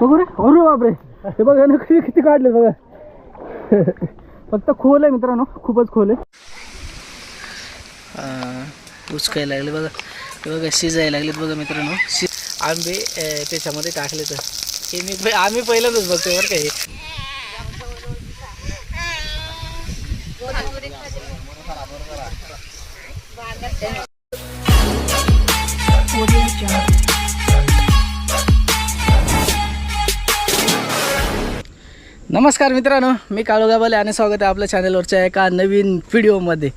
बघू रे. अरे बापरे. हे बघा ना किती किती काढले बघा. फक्त खोल आहे मित्रांनो. खूपच खोल आहे. उचकायला लागले बघा. हे बघा शिजायला लागलेत बघा मित्रांनो. शि आंबे त्याच्यामध्ये टाकले तर. हे मी आम्ही पहिल्यांदाच बघतोय बरं का हे. नमस्कार मित्रांनो मी काळोगाबाले आणि स्वागत आहे आपल्या चॅनलवरच्या एका नवीन व्हिडिओमध्ये.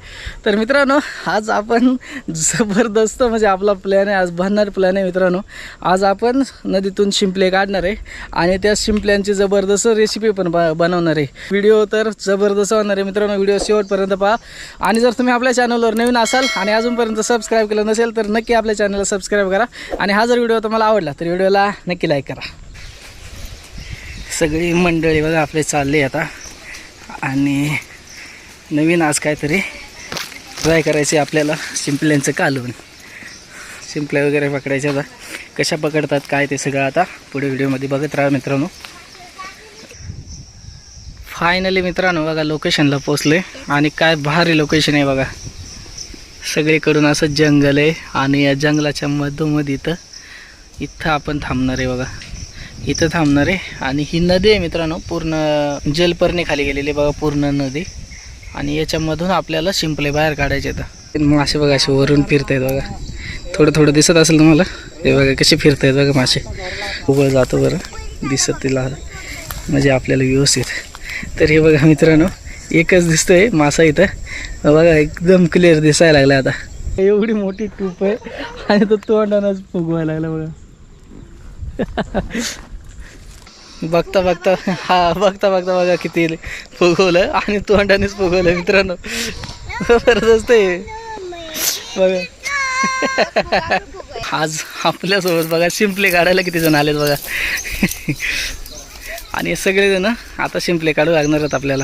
तर मित्रांनो आज आपण जबरदस्त म्हणजे आपला प्लॅन आहे आज बनणार प्लॅन आहे मित्रांनो. आज आपण नदीतून शिंपले काढणार आहे आणि त्या शिंपल्यांची जबरदस्त रेसिपी पण ब बनवणार आहे. व्हिडिओ तर जबरदस्त होणार आहे मित्रांनो व्हिडिओ शेवटपर्यंत पहा. आणि जर तुम्ही आपल्या चॅनलवर नवीन असाल आणि अजूनपर्यंत सबस्क्राईब केलं नसेल तर नक्की आपल्या चॅनलला सबस्क्राईब करा. आणि हा जर व्हिडिओ तुम्हाला आवडला तर व्हिडिओला नक्की लाईक करा. सगळी मंडळी बघा आपले चालले आता. आणि नवीन आज काहीतरी ट्राय करायचे आपल्याला शिंपल्यांचं कालवण. शिंपल्या वगैरे पकडायच्या आता. कशा पकडतात काय ते सगळं आता पुढे व्हिडिओमध्ये बघत राहा मित्रांनो. फायनली मित्रांनो बघा लोकेशनला पोचले आणि काय भारी लोकेशन आहे बघा. सगळीकडून असं जंगल आहे. आणि या जंगलाच्या मधोमध इथं इथं आपण थांबणार आहे बघा. इथं थांबणार आहे. आणि ही नदी आहे मित्रांनो पूर्ण जलपर्णी खाली गेलेली आहे बघा पूर्ण नदी. आणि याच्यामधून आपल्याला शिंपले बाहेर काढायचे आहेत. मासे बघा असे वरून फिरतायत बघा. थोडं थोडं दिसत असेल तुम्हाला? हे बघा कसे फिरतायत बघा मासे. उभं जातो बरं. दिसत तिला म्हणजे आपल्याला व्यवस्थित. तर हे बघा मित्रांनो एकच दिसतोय मासा इथं. बघा एकदम क्लिअर दिसायला लागला आता. एवढी मोठी टूप आहे. आणि तो तोंडानंच फुगवायला लागला बघा. बघता बघता हा बघता बघता बघा किती फुगवलं आणि तोंडानेच फुगवलं मित्रांनो. जबरदस्त आहे. बघा. आज आपल्यासोबत बघा शिंपले काढायला किती जण आलेत बघा. आणि सगळेजण आता शिंपले काढू लागणार आहेत आपल्याला.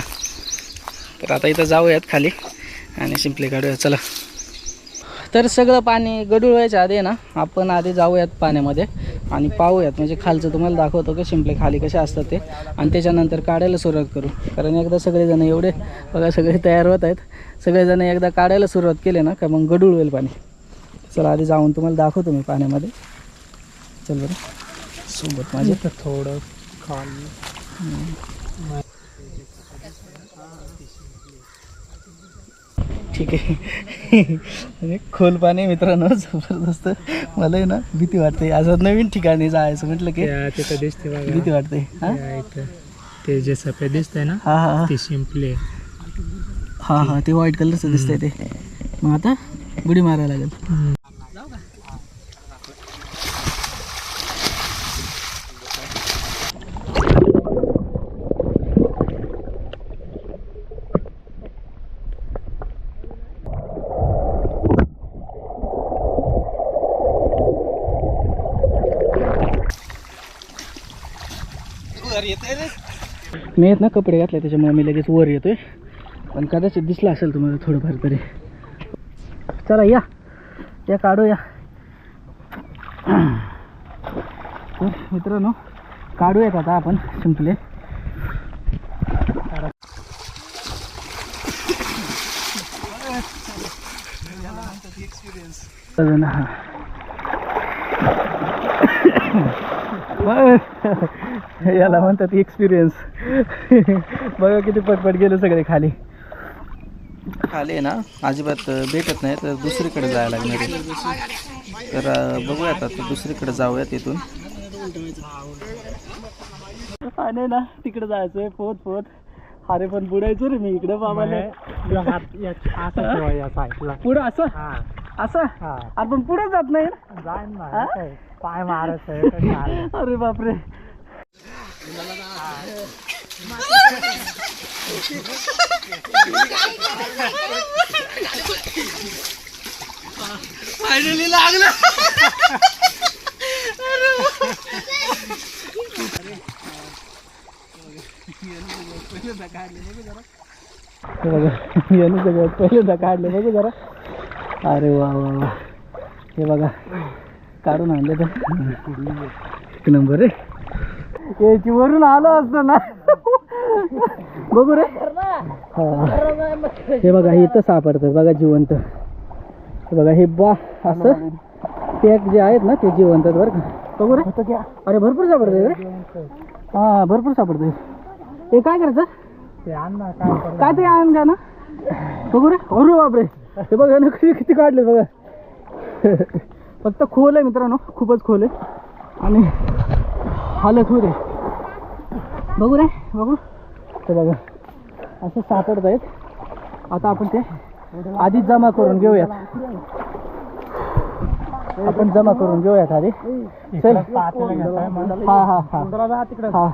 तर आता इथं जाऊयात खाली आणि शिंपले काढूयात चला. तर सगळं पाणी गडूळ व्हायच्या आधी ना आपण आधी जाऊयात पाण्यामध्ये. आणि पाहूयात. म्हणजे खालचं तुम्हाला दाखवतो की? शिंपले खाली कसे असतात ते. आणि त्याच्यानंतर काढायला सुरुवात करू. कारण एकदा सगळेजण एवढे बघा सगळे तयार होत आहेत. सगळेजण एकदा काढायला सुरुवात केली ना का मग गडूळ होईल पाणी. चला आधी जाऊन तुम्हाला दाखवतो मी पाण्यामध्ये. चल बरं. सोबत माझे. थोडं ठीक आहे. आणि खोल पाणी मित्रांनो जबरदस्त. मला आहे ना भीती वाटते. असं नवीन ठिकाणी जायचं म्हटलं की तिथं दिसते बघा. भीती वाटते हा? इथं. ते जे सफेद दिसतंय ना हा हा ते शिंपले हा हा ते व्हाईट कलरचं दिसतंय ते. मग आता बुडी मारायला लागेल. मी येत ना कपडे घातले त्याच्यामुळे मी लगेच वर येतोय. पण कदाचित दिसला असेल तुम्हाला थोडंफार तरी. चला या. या काढूया तर मित्रांनो काढूयात आता आपण शिंपले. अजून हा. याला म्हणतात एक्सपिरियन्स बघा किती पटपट गेले सगळे खाली. खाली आहे ना? अजिबात भेटत नाही तर दुसरीकडे जायला लागणार आहे. तर बघूयात आता दुसरीकडे जाऊयात इथून. आणि ना तिकडे जायचंय पोत पोत अरे पण बुडायचो रे मी इकडे पुढं असं? हा. असं? हा. आपण पुढे जात नाही ना. हा? पाय मारत आहे अरे बापरे. फायनली लागलं. हे सगळ्यात पहिल्यांदा काढले बघू जरा अरे वा वा वा. हे बघा काढून आणले तर. एक नंबर रे. याची वरून आलो असतो ना. बघू रे. हा. हे बघा हे इथं सापडतं. बघा जिवंत. हे बघा हे बा असं. पॅक जे आहेत ना ते जिवंत बरं का. बघू रे. अरे भरपूर सापडते रे. हा भरपूर सापडते हे काय करायचं? काय ते आण का ना? बघू रे. अरे बापरे. हे बघा ना किती काढले बघा. फक्त खोल आहे मित्रांनो. खूपच खोल आहे. आणि हालत होते बघू रे बघू. ते बघा. असं सापडत आहेत. आता आपण ते आधीच जमा करून घेऊयात. आपण जमा करून घेऊयात आधी. चल. हा हा हा. तिकडे हा.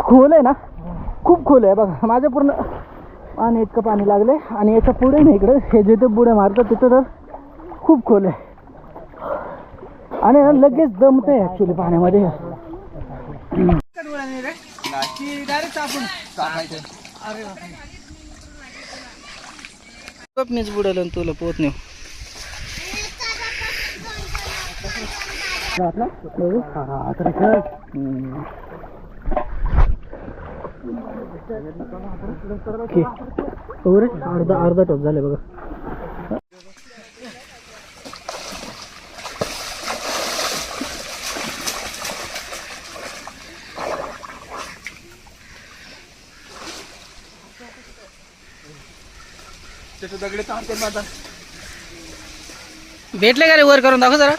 खोल आहे ना? खूप खोल आहे बघा. माझ्या पूर्ण पाणी इतकं पाणी लागले आणि याच्यापुढे ना इकडे हे जिथे बुडे मारतात तिथं तर खूप खोल आहे. आणि ना लगेच दमते ऍक्च्युली पाण्यामध्ये मीच बुडालं तुला पोत नेऊ बघू. हम्म. ओके. बघू भेटले का रे वर करून? दाखव जरा.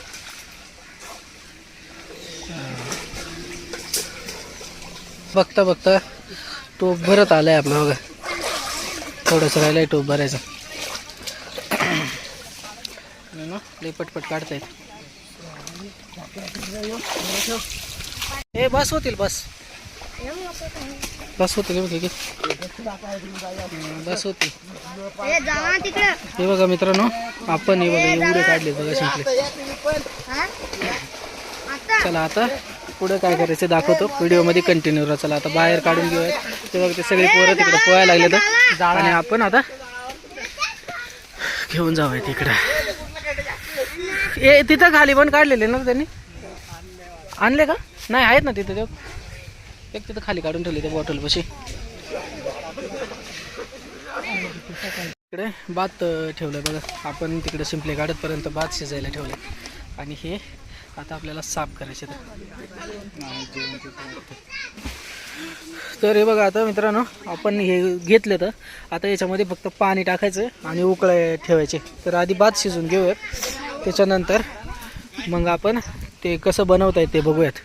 बघता बघता. टोप भरत आलाय आपला बघा. थोडंसं राहिलंय टोप भरायचं. आणि लय पटपट काढतायत. हे बस होतील बस. बस होतील बघ बस तिकडं. हे बघा मित्रांनो आपण हे बघा एवढे काढले बघा शिंपले चला आता पुढे काय करायचं दाखवतो. व्हिडिओमध्ये कंटिन्यू राहा. चला आता बाहेर काढून घेऊया ते बघा ते सगळे पोरं तिकडे पोहायला लागले तर आणि आपण आता घेऊन जाऊया तिकडे. ए तिथं खाली पण काढलेले ना त्यांनी? आणले का? नाही आहेत ना तिथं. ते एक तिथं खाली काढून ठेवले त्या बॉटल पशी. इकडे भात ठेवलं बघा. आपण तिकडे शिंपले काढतपर्यंत भात शिजायला ठेवले आणि हे आता आपल्याला साफ करायचे तर हे बघा आता मित्रांनो आपण हे घेतले तर आता याच्यामध्ये फक्त पाणी टाकायचं आणि उकळे ठेवायचे. तर आधी भात शिजून घेऊयात. त्याच्यानंतर मग आपण ते कसं बनवता येत ते बघूयात.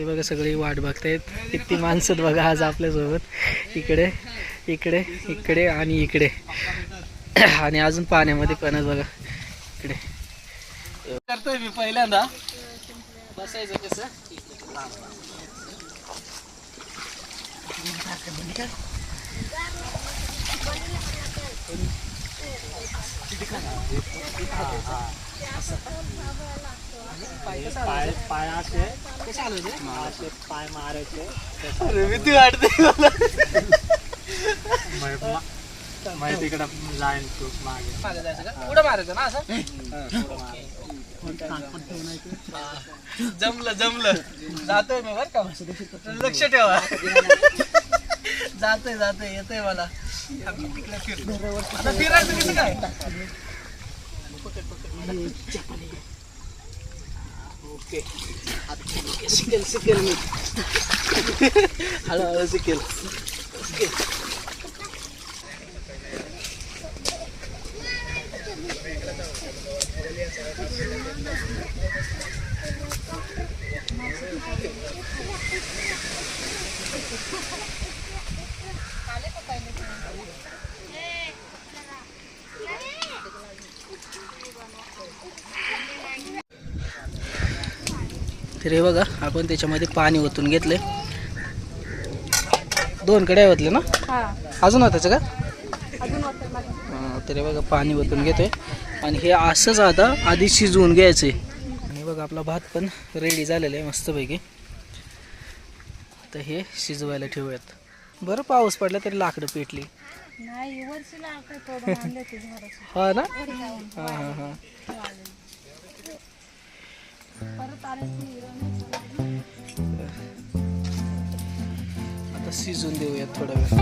ते बघा सगळी वाट बघतायत. किती माणसं बघा आज आपल्यासोबत. इकडे इकडे इकडे आणि इकडे. आणि अजून पाण्यामध्ये पण बघा. इकडे. करतोय मी पहिल्यांदा. बसायचं कसं? पाय पाय असे. पाय मारायचे. अरे भीती वाटते मग तिकडं जाईन तू मागे. मागं जायचं का? उड्या मारायचं ना असं? जमलं जमलं. जातोय मी बर का? लक्ष ठेवा. जातोय जातोय येतोय मला. तिकडे फिर आता फिरायचं कसं काय? Okay. At sikil, sikil mo. halo, halo sikil. Sikil. Thank you. तर हे बघा आपण त्याच्यामध्ये पाणी ओतून घेतले दोन कड्या ओतले ना? अजून होताचं का? हां, तर हे बघा पाणी ओतून घेतोय. आणि हे असंच आता आधी शिजवून घ्यायचंय. आणि बघा आपला भात पण रेडी झालेला आहे मस्तपैकी. तर हे शिजवायला ठेवूयात. बरं पाऊस पडला तरी लाकडं पेटली. हा ना? हा हा हा. आता शिजून देऊयात थोडा वेळ.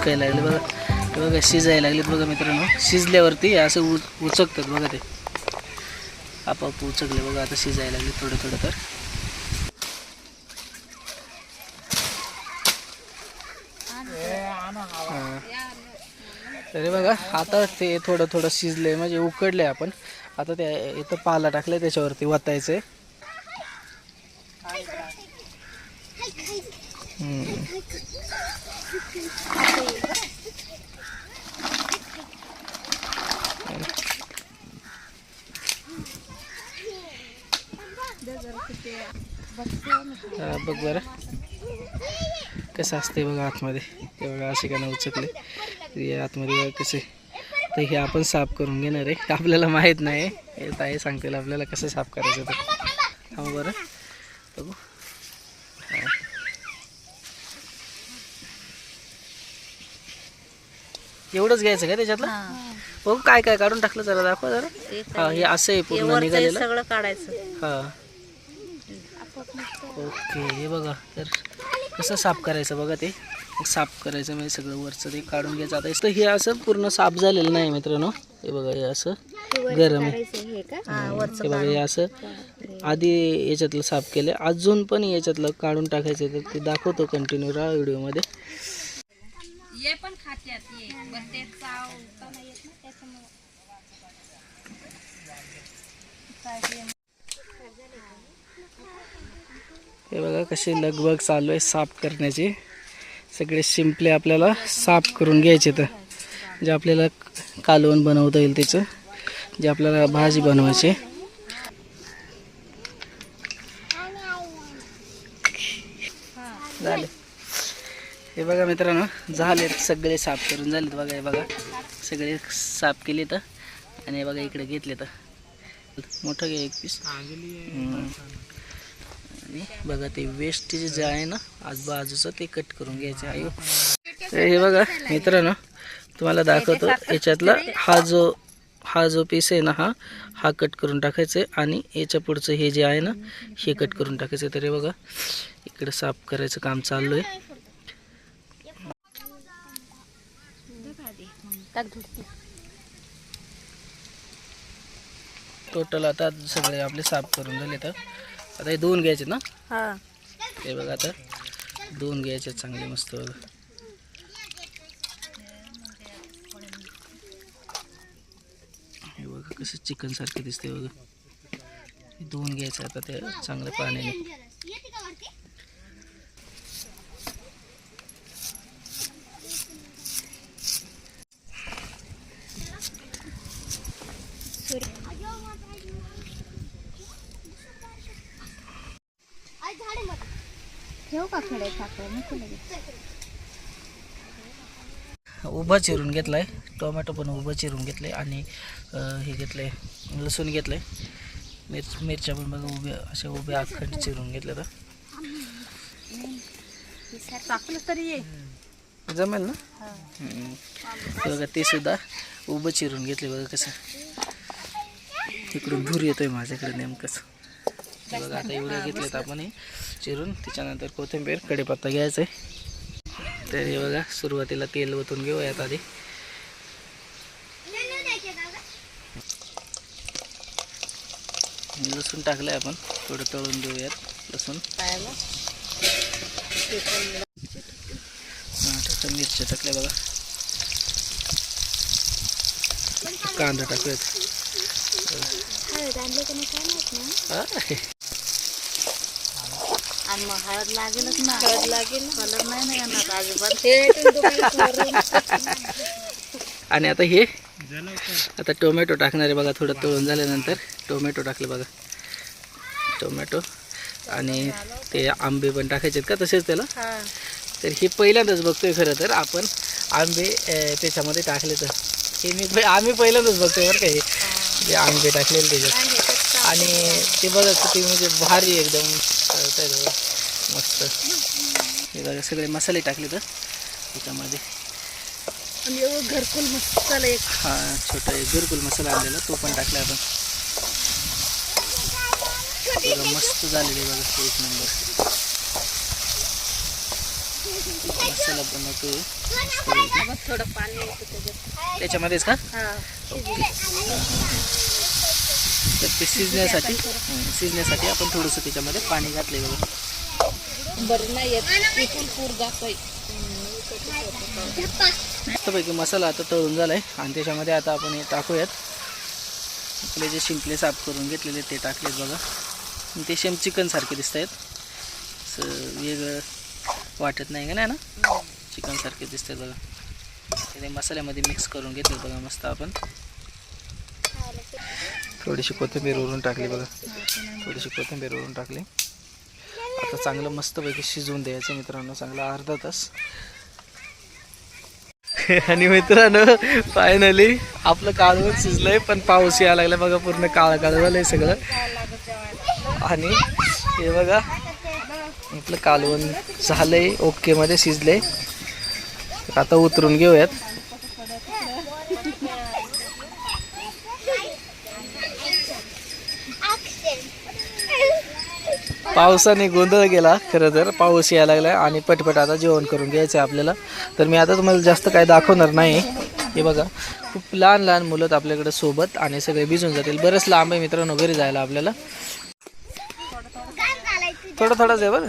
उचकायला लागले बघा. बघा शिजायला लागलेत बघा मित्रांनो. शिजल्यावरती असं उच उचकतात बघा ते. आपाप उचकले बघा आता शिजायला लागले थोडं थोडं तर. अरे तरी बघा आता ते थोडं थोडं शिजले म्हणजे उकडले आपण. आता ते इथं पाला टाकले त्याच्यावरती वतायचे हम्म. बघ बरं. कसं असते बघा आतमध्ये. ते बघा असे का नाही उचकले. आतमध्ये कसे. तर हे आपण साफ करून घेणार आहे. आपल्याला माहीत नाही. हे ताई सांगतील आपल्याला कसं साफ करायचं तर हा बरं बघू हा. एवढंच घ्यायचं का त्याच्यातलं? बघू काय काय काढून टाकलं जरा दाखवा जरा. हा हे असं आहे पूर्ण निघालेलं. सगळं काढायचं. हा. ओके हे बघा तर कसं साफ करायचं बघा ते. साफ करायचं म्हणजे सगळं वरचं ते काढून घ्यायचं. आता तर हे असं पूर्ण साफ झालेलं नाही मित्रांनो. हे बघा हे असं गरम आहे. हे बघा हे असं आधी याच्यातलं साफ केलं. अजून पण याच्यातलं काढून टाकायचं तर ते दाखवतो कंटिन्यू राहा व्हिडिओमध्ये. खात्यात पण ते येत ना हे बघा कशी लगबग चालू आहे साफ करण्याची. सगळे शिंपले आपल्याला साफ करून घ्यायचे तर. जे आपल्याला कालवण बनवता येईल त्याचं. जे आपल्याला भाजी बनवायची. झाले. हे बघा मित्रांनो झालेत सगळे साफ करून झालेत बघा हे बघा. सगळे साफ केले तर आणि हे बघा इकडे घेतले तर मोठं घे एक पीस आणि बघा ते वेस्ट जे आहे ना आजूबाजूचं ते कट करून घ्यायचं आहे. तर हे बघा मित्रांनो तुम्हाला दाखवतो याच्यातला हा जो हा जो पीस आहे ना हा हा कट करून टाकायचा आहे. आणि याच्या पुढचं हे जे आहे ना हे कट करून टाकायचं तर हे बघा इकडं साफ करायचं काम चालू आहे टोटल आता सगळे आपले साफ करून झाले तर. आता हे दोन घ्यायचे ना? हा. हे बघा आता. दोन घ्यायचे चांगले मस्त बघा. हे बघा कसं चिकन सारखे दिसते बघा दोन घ्यायचे आता ते चांगल्या पाण्याने. ठेव का उभा चिरून घेतलाय. टोमॅटो पण उभं चिरून घेतलंय आणि हे घेतलंय लसूण घेतलंय. मिरच मिरच्या पण बघा उभ्या अशा उभ्या अखंड चिरून घेतल्या तर टाकलं तरी जमेल ना. हे. बघा ते सुद्धा उभं चिरून घेतले बघा कसं. तिकडून धूर येतोय माझ्याकडे नेमकंच. बघा आता एवढं घेतलेत आपण चिरून. त्याच्यानंतर कोथिंबीर कढीपत्ता घ्यायचा आहे तर हे बघा सुरुवातीला तेल ओतून घेऊयात आधी. लसूण टाकलंय आपण. थोडं तळून घेऊयात लसूण. हा, टाकलं मिरच्या टाकल्या बघा. कांदा टाकूयात. हा. आणि मग हळद लागेलच ना. हळद लागेल कलर नाही ना येणार अजिबात. आणि आता हे आता टोमॅटो टाकणार बघा थोडं तळून झाल्यानंतर टोमॅटो टाकले बघा. टोमॅटो आणि ते आंबे पण टाकायचे आहेत का तसेच त्याला? तर हे पहिल्यांदाच बघतोय खरं तर आपण. आंबे त्याच्यामध्ये टाकले तर. हे मी आम्ही पहिल्यांदाच बघतोय बरं का हे. जे आंबे टाकलेले त्याच्यात. आणि ते बघा किती म्हणजे भारी एकदम बघा. मस्त. हे बघा सगळे मसाले टाकले तर त्याच्यामध्ये. घरकुल मसाला एक. हा छोटा एक घरकुल मसाला आणलेला तो पण टाकला आपण. बघा मस्त झालेले बघा ते एक नंबर. मसाला त्याच्यात. त्याच्यामध्येच का? हा. तर ते शिजण्यासाठी शिजण्यासाठी आपण थोडंसं त्याच्यामध्ये पाणी घातले बघा. बरं नाही मस्तपैकी मसाला आता तळून झाला आहे आणि त्याच्यामध्ये आता आपण हे टाकूयात. आपले जे शिंपले साफ करून घेतलेले ते टाकलेत बघा. ते शेम चिकन सारखे दिसत आहेत असं वेगळं वाटत नाही का नाही ना? चिकन सारखे दिसतात बघा. ते मसाल्यामध्ये मिक्स करून घेतले बघा मस्त आपण. थोडीशी कोथिंबीर वरून टाकली बघा. थोडीशी कोथिंबीर उरून टाकली. आता चांगलं मस्तपैकी शिजवून द्यायचं मित्रांनो. चांगलं अर्धा तास. आणि मित्रांनो फायनली आपलं काळवण शिजलंय पण पाऊस यायला लागला बघा पूर्ण काळं काळं झालंय सगळं. आणि हे बघा आपलं कालवण झालंय ओके मध्ये शिजलंय. आता उतरून घेऊयात. पावसाने गोंधळ गेला खरं तर. पाऊस यायला लागला आणि पटपट आता जेवण करून घ्यायचं आहे आपल्याला. तर मी आता तुम्हाला जास्त काय दाखवणार नाही. हे बघा खूप लहान लहान मुलं आपल्याकडे सोबत आणि सगळे भिजून जातील. बरंच लांब आहे मित्रांनो घरी जायला आपल्याला. थोडं थोडंच आहे बरं.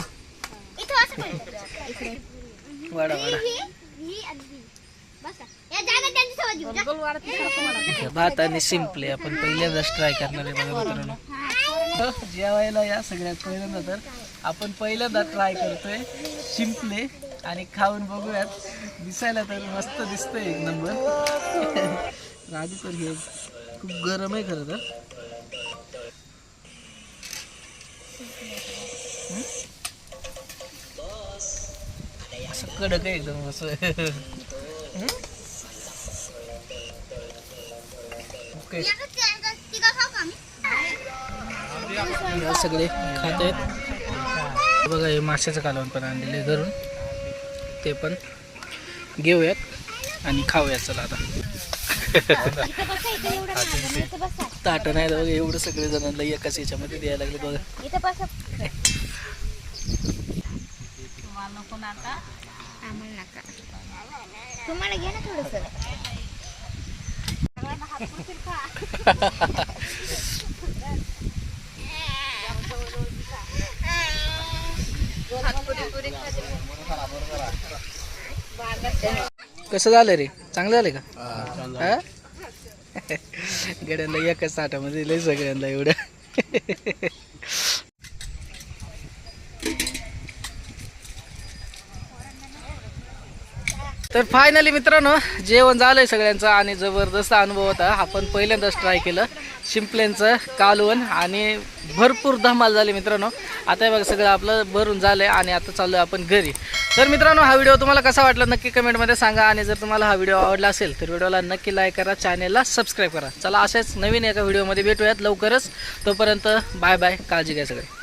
वाडा वाडा भात आणि सिंपले आपण पहिल्यांदाच ट्राय करणार आहे बघा मित्रांनो. जेवायला या सगळ्यात पहिल्यांदा तर आपण पहिल्यांदा ट्राय करतोय शिंपले आणि खाऊन बघूयात. दिसायला तर मस्त दिसतंय एक नंबर आधी तर हे खूप गरम आहे खरं तर. असं कडक आहे एकदम असं. ओके. सगळे खात आहेत. बघा हे माशाचं कालवण पण आणलेले घरून. ते पण घेऊयात आणि खाऊयात चला आता. ताट नाही बघा एवढं सगळे जणांना एकाच याच्यामध्ये द्यायला लागले बघा. तुम्हाला तुम्हाला घे ना थोडस कसं झालं रे? चांगलं झालं का? हा? गड्यांना एकाच ताटामध्ये लय सगळ्यांना एवढं. तर फायनली मित्रांनो जेवण झालंय सगळ्यांचं आणि जबरदस्त अनुभव होता. आपण पहिल्यांदाच ट्राय केलं. शिंपल्यांचं कालवण आणि भरपूर धमाल झाली मित्रांनो. आता हे बघा सगळं आपलं भरून झालंय आणि आता चाललो आपण घरी. तर मित्रांनो हा व्हिडिओ तुम्हाला कसा वाटला नक्की कमेंटमध्ये सांगा आणि जर तुम्हाला हा व्हिडिओ आवडला असेल तर व्हिडिओला नक्की लाईक करा चॅनेलला सबस्क्राईब करा. चला असेच नवीन एका व्हिडिओमध्ये भेटूयात लवकरच. तोपर्यंत बाय बाय काळजी घ्या सगळे.